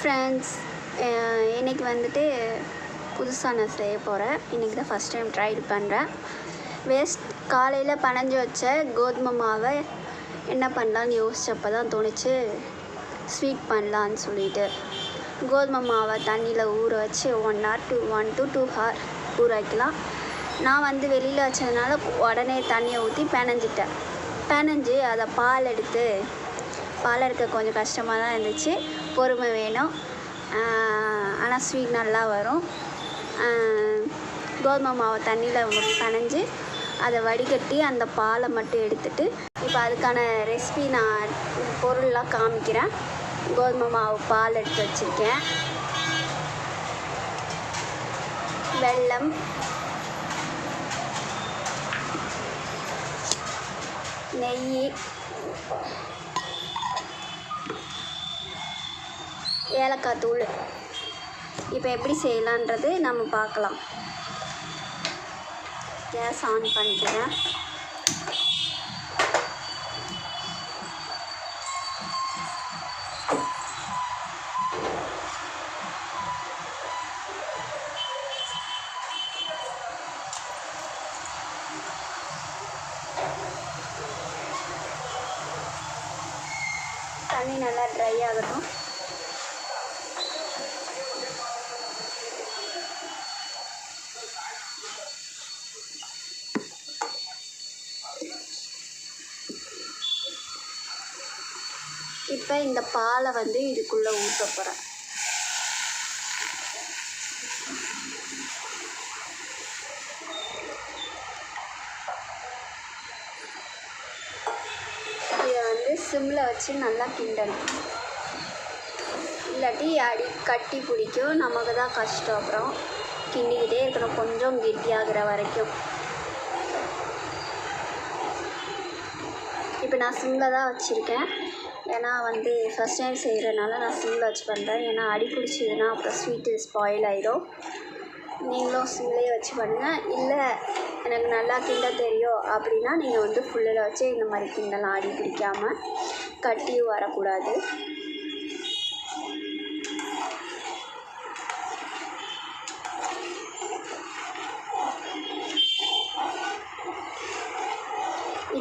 Friends இன்றைக்கி வந்துட்டு புதுசாக நான் செய்ய போகிறேன் இன்றைக்கி தான் ஃபஸ்ட் டைம் ட்ரை பண்ணுறேன் வேஸ்ட் காலையில் பனஞ்சு வச்ச கோதுமை மாவை என்ன பண்ணலான்னு யோசிச்சப்போ தான் தோணுச்சு. ஸ்வீட் பண்ணலான்னு சொல்லிட்டு. கோதுமை மாவை தண்ணியில் ஊற வச்சு one hour two one to two hour ஊற வைக்கலாம். நான் வந்து வெளியில் வச்சதுனால உடனே தண்ணியை ஊற்றி பெனஞ்சிட்டேன் பெனஞ்சு அதை பால் எடுத்து பால் எடுக்க கொஞ்சம் கஷ்டமாக தான் இருந்துச்சு. பொறுமை வேணும். ஆனால் ஸ்வீட் நல்லா வரும். கோதுமை மாவை தண்ணியில் பினஞ்சு அதை வடிகட்டி அந்த பாலை மட்டும் எடுத்துட்டு இப்போ அதுக்கான ரெசிபி நான் பொருள்லாம் காமிக்கிறேன். கோதுமை மாவு பால் எடுத்து வச்சுருக்கேன். வெல்லம். நெய். ஏலக்காய் தூள். இப்போ எப்படி செய்யலான்றது நம்ம பார்க்கலாம். கேஸ் ஆன் பண்ணிக்கிறேன். தண்ணி நல்லா ட்ரை ஆகட்டும். இப்போ இந்த பாலை வந்து இதுக்குள்ளே ஊற்ற போகிறேன் இதை வந்து சிம்மில் வச்சு நல்லா கிண்டணும். இல்லாட்டி அடி கட்டி பிடிக்கும். நமக்கு தான் கஷ்டம். அப்புறம் கிண்டிக்கிட்டே இருக்கணும். கொஞ்சம் கெட்டியாகிற வரைக்கும். இப்போ நான் சிம்மில் தான் வச்சுருக்கேன். ஏன்னா வந்து ஃபஸ்ட் டைம் செய்கிறனால நான் சிம்மில் வச்சு பண்ணுறேன் ஏன்னா அடி பிடிச்சிதுன்னா அப்புறம் ஸ்வீட்டு ஸ்பாயில் ஆயிடும். நீங்களும் சிம்லேயே வச்சு பண்ணுங்கள் இல்லை எனக்கு நல்லா கிண்ட தெரியும் அப்படின்னா நீங்கள் வந்து ஃபுல்லில் வச்சு இந்த மாதிரி கிண்டலாம் அடி பிடிக்காமல் கட்டியும் வரக்கூடாது.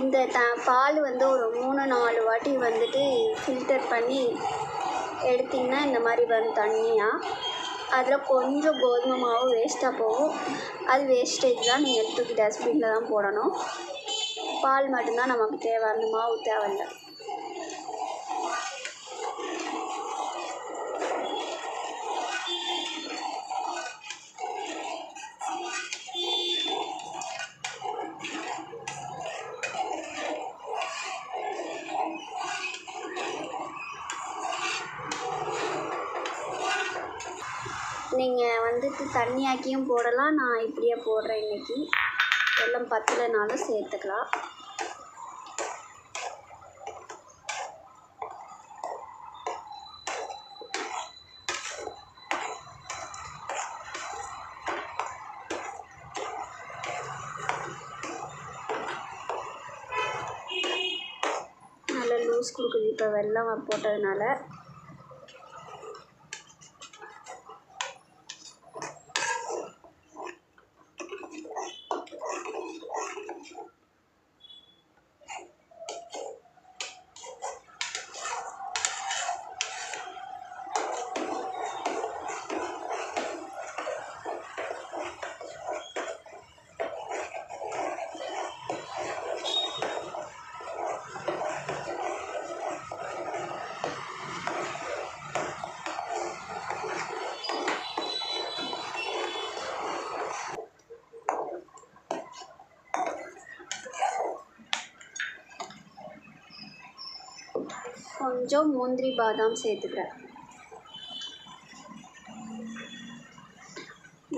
இந்த த பால் வந்து ஒரு மூணு நாலு வாட்டி வந்துட்டு ஃபில்டர் பண்ணி எடுத்திங்கன்னா இந்த மாதிரி வரும் தண்ணியாக அதில் கொஞ்சம் கோதுமை மாவு வேஸ்ட்டாக போகும். அது வேஸ்டேஜ் தான் நீங்கள் தூக்கி டஸ்ட்பினில் தான் போடணும். பால் மட்டும்தான் நமக்கு தேவை. அந்த மாவு தேவையில்லை. நீங்கள் வந்துட்டு தண்ணியாக்கியும் போடலாம். நான் இப்படியே போடுறேன் இன்றைக்கி வெள்ளம் பத்தலைனாலும் சேர்த்துக்கலாம். நல்ல லூஸ் கொடுக்குது. இப்போ வெள்ளம் போட்டதுனால. கொஞ்சம் முந்திரி பாதாம் சேர்த்துக்கிறேன்.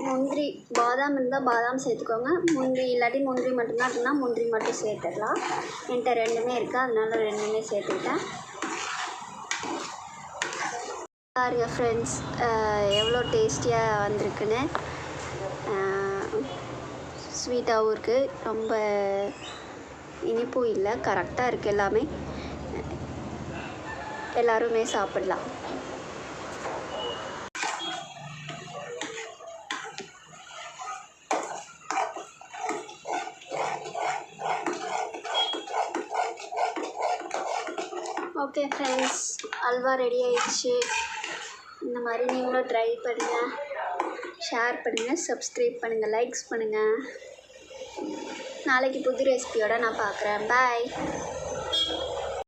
முந்திரி பாதாம் இருந்தால் பாதாம் சேர்த்துக்கோங்க. முந்திரி இல்லாட்டி முந்திரி மட்டும்தான் இருக்குன்னா முந்திரி மட்டும் சேர்த்துக்கலாம். என்கிட்ட ரெண்டுமே இருக்குது அதனால ரெண்டுமே சேர்த்துக்கிட்டேன். பாருங்க ஃப்ரெண்ட்ஸ் எவ்வளோ டேஸ்டியாக வந்திருக்குன்னு. ஸ்வீட்டாகவும் இருக்குது ரொம்ப இனிப்பும் இல்லை கரெக்டாக இருக்குது எல்லாமே. எல்லாருமே சாப்பிட்லாம். ஓகே ஃப்ரெண்ட்ஸ் அல்வா ரெடி ஆயிடுச்சு. இந்த மாதிரி நீங்களும் ட்ரை பண்ணுங்கள் ஷேர் பண்ணுங்கள் சப்ஸ்கிரைப் பண்ணுங்கள் லைக்ஸ் பண்ணுங்கள் நாளைக்கு புது ரெசிபியோடு நான் பார்க்குறேன். பாய்